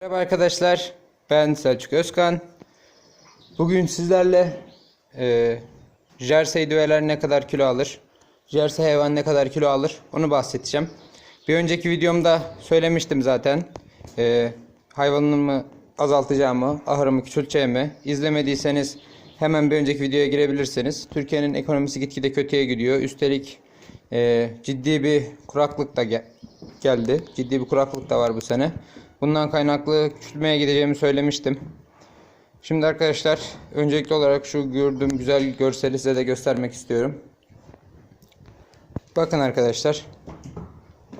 Merhaba arkadaşlar, ben Selçuk Özkan. Bugün sizlerle e, Jersey düveler ne kadar kilo alır, Jersey hayvan ne kadar kilo alır onu bahsedeceğim. Bir önceki videomda söylemiştim zaten. E, hayvanımı azaltacağımı, ahırımı küçülteceğimi. İzlemediyseniz hemen bir önceki videoya girebilirsiniz. Türkiye'nin ekonomisi gitgide kötüye gidiyor. Üstelik e, ciddi bir kuraklık da gel- geldi. Ciddi bir kuraklık da var bu sene. Bundan kaynaklı küçülmeye gideceğimi söylemiştim. Şimdi arkadaşlar öncelikli olarak şu gördüğüm güzel görseli size de göstermek istiyorum. Bakın arkadaşlar.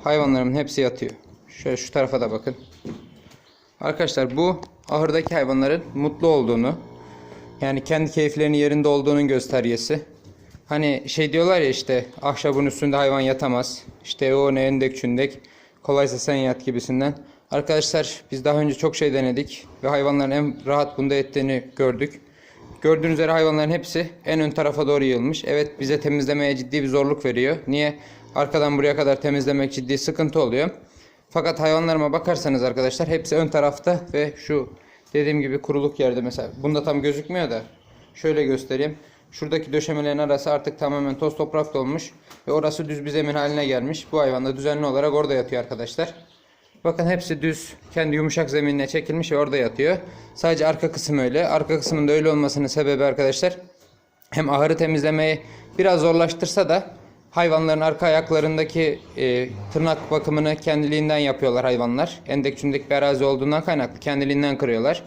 Hayvanlarımın hepsi yatıyor. Şöyle şu tarafa da bakın. Arkadaşlar bu ahırdaki hayvanların mutlu olduğunu yani kendi keyiflerinin yerinde olduğunun göstergesi. Hani şey diyorlar ya işte ahşabın üstünde hayvan yatamaz. İşte o ne endek çündek. Kolaysa sen yat gibisinden. Arkadaşlar biz daha önce çok şey denedik ve hayvanların en rahat bunda ettiğini gördük. Gördüğünüz üzere hayvanların hepsi en ön tarafa doğru yığılmış. Evet bize temizlemeye ciddi bir zorluk veriyor. Niye? Arkadan buraya kadar temizlemek ciddi sıkıntı oluyor. Fakat hayvanlarıma bakarsanız arkadaşlar hepsi ön tarafta ve şu dediğim gibi kuruluk yerde mesela bunda tam gözükmüyor da şöyle göstereyim. Şuradaki döşemelerin arası artık tamamen toz toprak dolmuş ve orası düz bir zemin haline gelmiş. Bu hayvan da düzenli olarak orada yatıyor arkadaşlar. Bakın hepsi düz kendi yumuşak zeminine çekilmiş ve orada yatıyor. Sadece arka kısım öyle. Arka kısmın da öyle olmasının sebebi arkadaşlar hem ahırı temizlemeyi biraz zorlaştırsa da hayvanların arka ayaklarındaki e, tırnak bakımını kendiliğinden yapıyorlar hayvanlar. Endek çündek bir arazi olduğundan kaynaklı kendiliğinden kırıyorlar.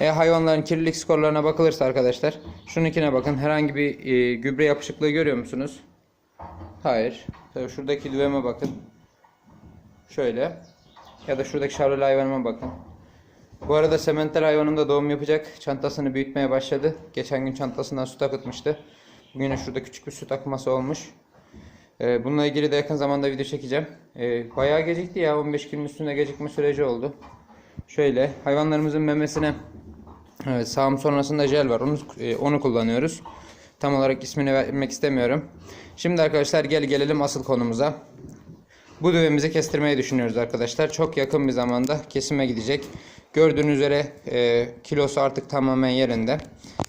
E, hayvanların kirlilik skorlarına bakılırsa arkadaşlar şununkine bakın herhangi bir e, gübre yapışıklığı görüyor musunuz? Hayır. Tabii şuradaki düveme bakın. Şöyle. Ya da şuradaki şavreli hayvanıma bakın. Bu arada sementer hayvanım da doğum yapacak. Çantasını büyütmeye başladı. Geçen gün çantasından süt akıtmıştı. Bugün şurada küçük bir süt akması olmuş. Ee, bununla ilgili de yakın zamanda video çekeceğim. Ee, bayağı gecikti ya. 15 günün üstünde gecikme süreci oldu. Şöyle hayvanlarımızın memesine evet, sağım sonrasında jel var. Onu, e, onu kullanıyoruz. Tam olarak ismini vermek istemiyorum. Şimdi arkadaşlar gel gelelim asıl konumuza. Bu düvemizi kestirmeyi düşünüyoruz arkadaşlar. Çok yakın bir zamanda kesime gidecek. Gördüğünüz üzere e, kilosu artık tamamen yerinde.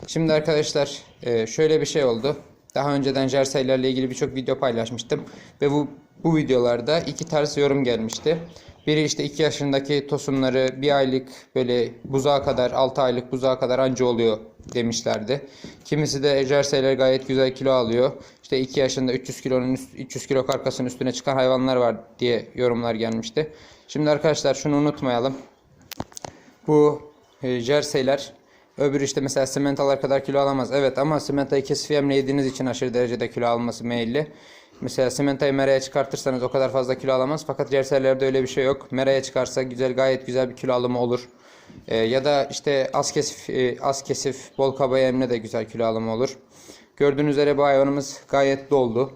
Şimdi arkadaşlar e, şöyle bir şey oldu. Daha önceden jerseylerle ilgili birçok video paylaşmıştım. Ve bu, bu videolarda iki tarz yorum gelmişti. Biri işte 2 yaşındaki tosunları bir aylık böyle buzağa kadar 6 aylık buzağa kadar anca oluyor demişlerdi. Kimisi de jerseyler gayet güzel kilo alıyor. İşte 2 yaşında 300 kilonun üst, 300 kilo karkasının üstüne çıkan hayvanlar var diye yorumlar gelmişti. Şimdi arkadaşlar şunu unutmayalım. Bu e, jerseyler öbür işte mesela simentalar kadar kilo alamaz. Evet ama simentayı kesif yemle yediğiniz için aşırı derecede kilo alması meyilli. Mesela simentayı meraya çıkartırsanız o kadar fazla kilo alamaz. Fakat jerseylerde öyle bir şey yok. Meraya çıkarsa güzel gayet güzel bir kilo alımı olur. E, ya da işte az kesif, e, az kesif bol kaba yemle de güzel kilo alımı olur. Gördüğünüz üzere bu hayvanımız gayet doldu.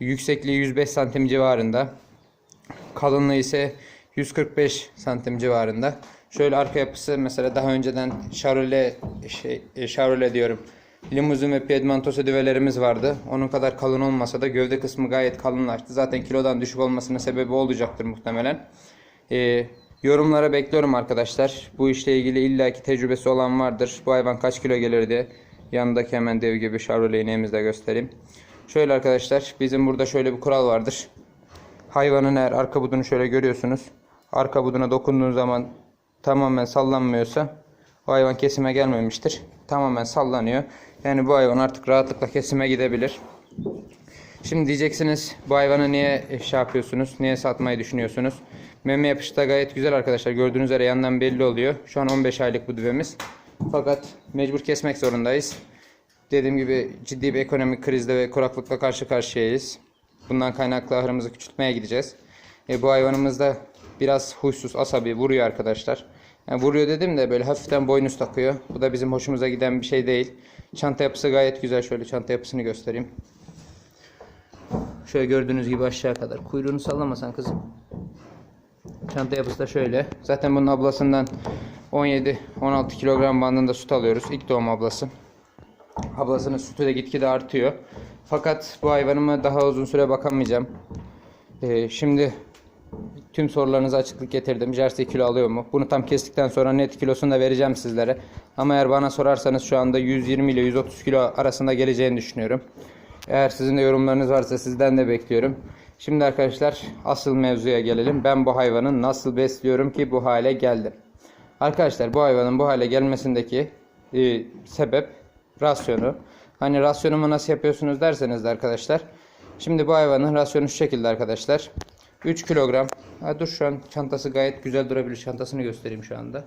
Yüksekliği 105 santim civarında. Kalınlığı ise 145 santim civarında. Şöyle arka yapısı mesela daha önceden Chevrolet şey e, Chevrolet diyorum. Limuzin ve Piedmontese düvelerimiz vardı. Onun kadar kalın olmasa da gövde kısmı gayet kalınlaştı. Zaten kilodan düşük olmasının sebebi olacaktır muhtemelen. Ee, yorumlara bekliyorum arkadaşlar. Bu işle ilgili illaki tecrübesi olan vardır. Bu hayvan kaç kilo gelirdi? Yanındaki hemen dev gibi Chevrolet ineğimizi de göstereyim. Şöyle arkadaşlar bizim burada şöyle bir kural vardır. Hayvanın eğer arka budunu şöyle görüyorsunuz. Arka buduna dokunduğun zaman tamamen sallanmıyorsa o hayvan kesime gelmemiştir. Tamamen sallanıyor. Yani bu hayvan artık rahatlıkla kesime gidebilir. Şimdi diyeceksiniz bu hayvanı niye şey yapıyorsunuz? Niye satmayı düşünüyorsunuz? Meme yapışı da gayet güzel arkadaşlar. Gördüğünüz üzere yandan belli oluyor. Şu an 15 aylık bu düvemiz. Fakat mecbur kesmek zorundayız. Dediğim gibi ciddi bir ekonomik krizle ve kuraklıkla karşı karşıyayız. Bundan kaynaklı ahırımızı küçültmeye gideceğiz. E, bu hayvanımız da biraz huysuz, asabi, vuruyor arkadaşlar. Yani vuruyor dedim de böyle hafiften boynuz takıyor. Bu da bizim hoşumuza giden bir şey değil. Çanta yapısı gayet güzel. Şöyle çanta yapısını göstereyim. Şöyle gördüğünüz gibi aşağı kadar. Kuyruğunu sallamasan kızım. Çanta yapısı da şöyle. Zaten bunun ablasından 17-16 kilogram bandında süt alıyoruz. İlk doğum ablası. Ablasının sütü de gitgide artıyor. Fakat bu hayvanıma daha uzun süre bakamayacağım. Ee, şimdi tüm sorularınıza açıklık getirdim. Jersey kilo alıyor mu? Bunu tam kestikten sonra net kilosunu da vereceğim sizlere. Ama eğer bana sorarsanız şu anda 120 ile 130 kilo arasında geleceğini düşünüyorum. Eğer sizin de yorumlarınız varsa sizden de bekliyorum. Şimdi arkadaşlar asıl mevzuya gelelim. Ben bu hayvanı nasıl besliyorum ki bu hale geldim? Arkadaşlar bu hayvanın bu hale gelmesindeki e, sebep rasyonu. Hani rasyonumu nasıl yapıyorsunuz derseniz de arkadaşlar. Şimdi bu hayvanın rasyonu şu şekilde arkadaşlar. 3 kilogram. Ha, dur şu an çantası gayet güzel durabilir. Çantasını göstereyim şu anda.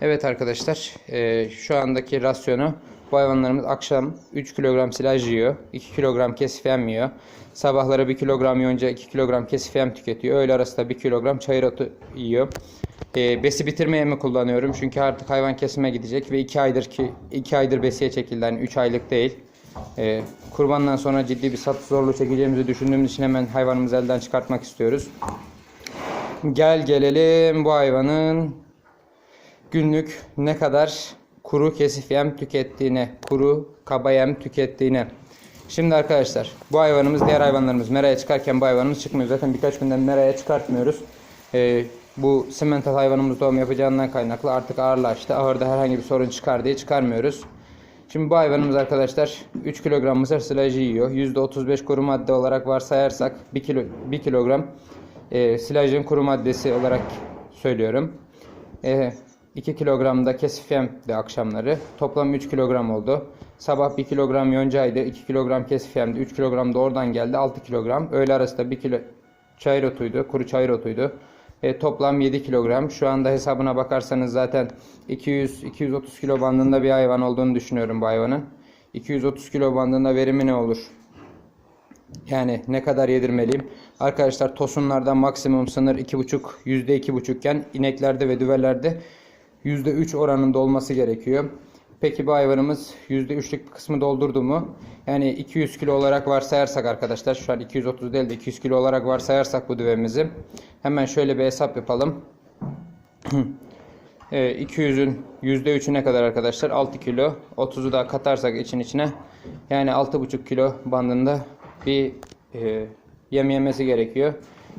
Evet arkadaşlar e, şu andaki rasyonu bu hayvanlarımız akşam 3 kilogram silaj yiyor. 2 kilogram kesif yem yiyor. Sabahları 1 kilogram yonca 2 kilogram kesif yem tüketiyor. Öğle arası da 1 kilogram çayır otu yiyor. E, besi bitirme yemi kullanıyorum. Çünkü artık hayvan kesime gidecek ve 2 aydır ki 2 aydır besiye çekildi. Yani 3 aylık değil. E, kurbandan sonra ciddi bir satış zorluğu çekeceğimizi düşündüğümüz için hemen hayvanımızı elden çıkartmak istiyoruz. Gel gelelim bu hayvanın günlük ne kadar kuru kesif yem tükettiğine, kuru kaba yem tükettiğine. Şimdi arkadaşlar bu hayvanımız diğer hayvanlarımız meraya çıkarken bu hayvanımız çıkmıyor. Zaten birkaç günden meraya çıkartmıyoruz. Ee, bu simental hayvanımız doğum yapacağından kaynaklı artık ağırlaştı. Ahırda herhangi bir sorun çıkar diye çıkarmıyoruz. Şimdi bu hayvanımız arkadaşlar 3 kilogram mısır silajı yiyor. %35 kuru madde olarak varsayarsak 1 kilo 1 kilogram e, silajın kuru maddesi olarak söylüyorum. E, 2 kilogram da kesif yem de akşamları. Toplam 3 kilogram oldu. Sabah 1 kilogram yoncaydı. 2 kilogram kesif yemdi. 3 kilogram da oradan geldi. 6 kilogram. Öğle arası da 1 kilo çayır otuydu. Kuru çayır otuydu. E, toplam 7 kilogram. Şu anda hesabına bakarsanız zaten 200-230 kilo bandında bir hayvan olduğunu düşünüyorum bu hayvanın. 230 kilo bandında verimi ne olur? Yani ne kadar yedirmeliyim? Arkadaşlar tosunlardan maksimum sınır 2,5 %2,5 iken ineklerde ve düvelerde %3 oranında olması gerekiyor. Peki bu hayvanımız %3'lük bir kısmı doldurdu mu? Yani 200 kilo olarak varsayarsak arkadaşlar şu an 230 değil de 200 kilo olarak varsayarsak bu düvemizi hemen şöyle bir hesap yapalım. e, 200'ün %3'ü ne kadar arkadaşlar? 6 kilo. 30'u da katarsak için içine yani 6,5 kilo bandında bir e, yem yemesi gerekiyor.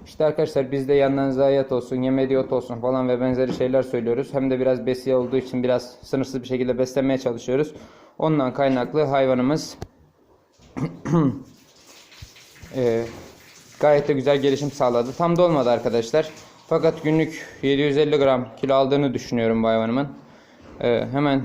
İşte arkadaşlar biz de yandan zayiat olsun, yemediği ot olsun falan ve benzeri şeyler söylüyoruz. Hem de biraz besiye olduğu için biraz sınırsız bir şekilde beslemeye çalışıyoruz. Ondan kaynaklı hayvanımız e, gayet de güzel gelişim sağladı. Tam da olmadı arkadaşlar. Fakat günlük 750 gram kilo aldığını düşünüyorum bu hayvanımın. E, hemen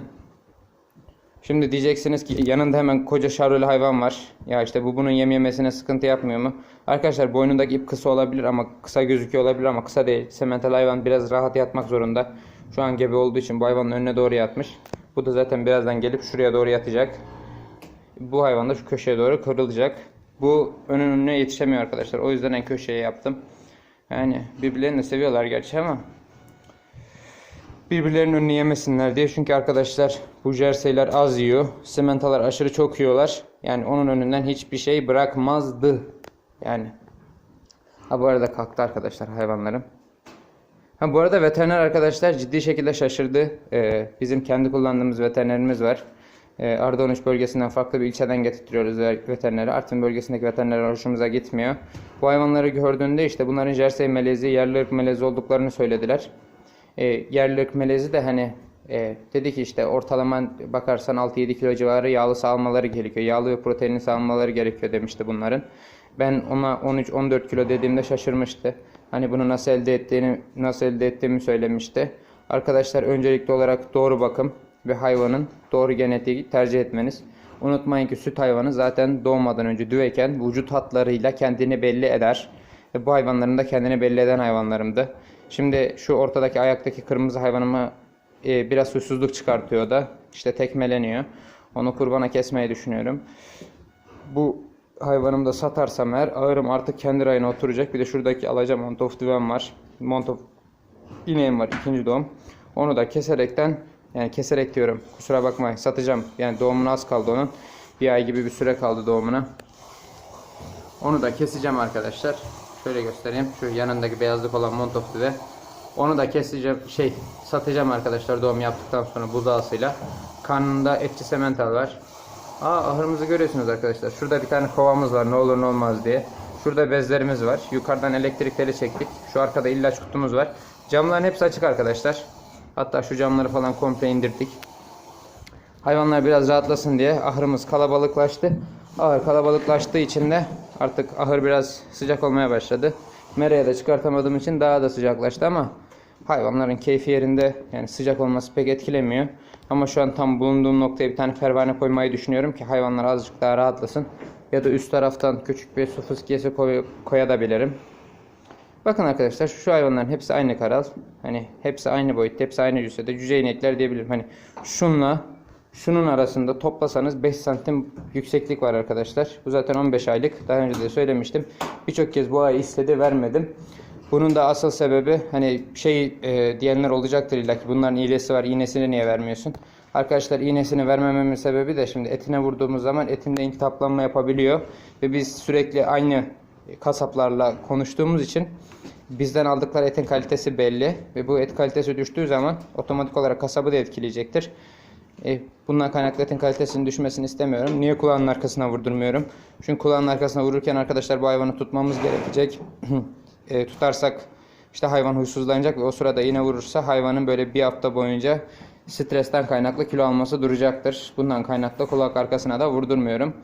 Şimdi diyeceksiniz ki yanında hemen koca şarjlı hayvan var. Ya işte bu bunun yem yemesine sıkıntı yapmıyor mu? Arkadaşlar boynundaki ip kısa olabilir ama kısa gözüküyor olabilir ama kısa değil. Semental hayvan biraz rahat yatmak zorunda. Şu an gebe olduğu için bu hayvanın önüne doğru yatmış. Bu da zaten birazdan gelip şuraya doğru yatacak. Bu hayvan da şu köşeye doğru kırılacak. Bu önün önüne yetişemiyor arkadaşlar. O yüzden en köşeye yaptım. Yani birbirlerini seviyorlar gerçi ama birbirlerinin önünü yemesinler diye. Çünkü arkadaşlar bu jerseyler az yiyor. Sementalar aşırı çok yiyorlar. Yani onun önünden hiçbir şey bırakmazdı. Yani. Ha bu arada kalktı arkadaşlar hayvanlarım. Ha bu arada veteriner arkadaşlar ciddi şekilde şaşırdı. Ee, bizim kendi kullandığımız veterinerimiz var. Ee, Arda 13 bölgesinden farklı bir ilçeden getirtiyoruz veterineri. Artvin bölgesindeki veterinerler hoşumuza gitmiyor. Bu hayvanları gördüğünde işte bunların jersey melezi, yerli ırk melezi olduklarını söylediler. E, yerli ırk melezi de hani e, dedi ki işte ortalama bakarsan 6-7 kilo civarı yağlı sağlamaları gerekiyor. Yağlı ve proteinli sağlamaları gerekiyor demişti bunların. Ben ona 13-14 kilo dediğimde şaşırmıştı. Hani bunu nasıl elde ettiğini nasıl elde ettiğimi söylemişti. Arkadaşlar öncelikli olarak doğru bakım ve hayvanın doğru genetiği tercih etmeniz. Unutmayın ki süt hayvanı zaten doğmadan önce düveyken vücut hatlarıyla kendini belli eder. Ve bu hayvanların da kendini belli eden hayvanlarımdı. Şimdi şu ortadaki ayaktaki kırmızı hayvanımı e, biraz huysuzluk çıkartıyor da. işte tekmeleniyor. Onu kurbana kesmeyi düşünüyorum. Bu hayvanımı da satarsam eğer ağırım artık kendi rayına oturacak. Bir de şuradaki alacağım montof düven var. Montof ineğim var ikinci doğum. Onu da keserekten yani keserek diyorum kusura bakmayın satacağım. Yani doğumuna az kaldı onun. Bir ay gibi bir süre kaldı doğumuna. Onu da keseceğim arkadaşlar. Şöyle göstereyim. Şu yanındaki beyazlık olan montof düve. Onu da keseceğim, şey satacağım arkadaşlar doğum yaptıktan sonra buzağısıyla. Karnında etçi semental var. Aa ahırımızı görüyorsunuz arkadaşlar. Şurada bir tane kovamız var ne olur ne olmaz diye. Şurada bezlerimiz var. Yukarıdan elektrikleri çektik. Şu arkada ilaç kutumuz var. Camların hepsi açık arkadaşlar. Hatta şu camları falan komple indirdik. Hayvanlar biraz rahatlasın diye ahırımız kalabalıklaştı. Ahır kalabalıklaştığı için de artık ahır biraz sıcak olmaya başladı. Meraya da çıkartamadığım için daha da sıcaklaştı ama hayvanların keyfi yerinde yani sıcak olması pek etkilemiyor. Ama şu an tam bulunduğum noktaya bir tane pervane koymayı düşünüyorum ki hayvanlar azıcık daha rahatlasın. Ya da üst taraftan küçük bir su fıskiyesi koy, koyabilirim. Bakın arkadaşlar şu hayvanların hepsi aynı karal. Hani hepsi aynı boyutta, hepsi aynı cüssede. Cüce inekler diyebilirim. Hani şunla şunun arasında toplasanız 5 santim yükseklik var arkadaşlar. Bu zaten 15 aylık. Daha önce de söylemiştim. Birçok kez bu ay istedi vermedim. Bunun da asıl sebebi hani şey e, diyenler olacaktır illa ki bunların iğnesi var iğnesini niye vermiyorsun? Arkadaşlar iğnesini vermememin sebebi de şimdi etine vurduğumuz zaman etinde intihaplanma yapabiliyor. Ve biz sürekli aynı kasaplarla konuştuğumuz için bizden aldıkları etin kalitesi belli. Ve bu et kalitesi düştüğü zaman otomatik olarak kasabı da etkileyecektir. E, bundan kaynaklı etin kalitesinin düşmesini istemiyorum. Niye kulağının arkasına vurdurmuyorum? Çünkü kulağının arkasına vururken arkadaşlar bu hayvanı tutmamız gerekecek. E, tutarsak işte hayvan huysuzlanacak ve o sırada iğne vurursa hayvanın böyle bir hafta boyunca stresten kaynaklı kilo alması duracaktır. Bundan kaynaklı kulak arkasına da vurdurmuyorum.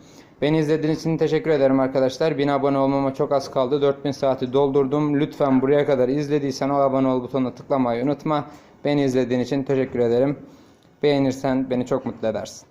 Beni izlediğiniz için teşekkür ederim arkadaşlar. 1000 abone olmama çok az kaldı. 4000 saati doldurdum. Lütfen buraya kadar izlediysen o abone ol butonuna tıklamayı unutma. Beni izlediğin için teşekkür ederim. Beğenirsen beni çok mutlu edersin.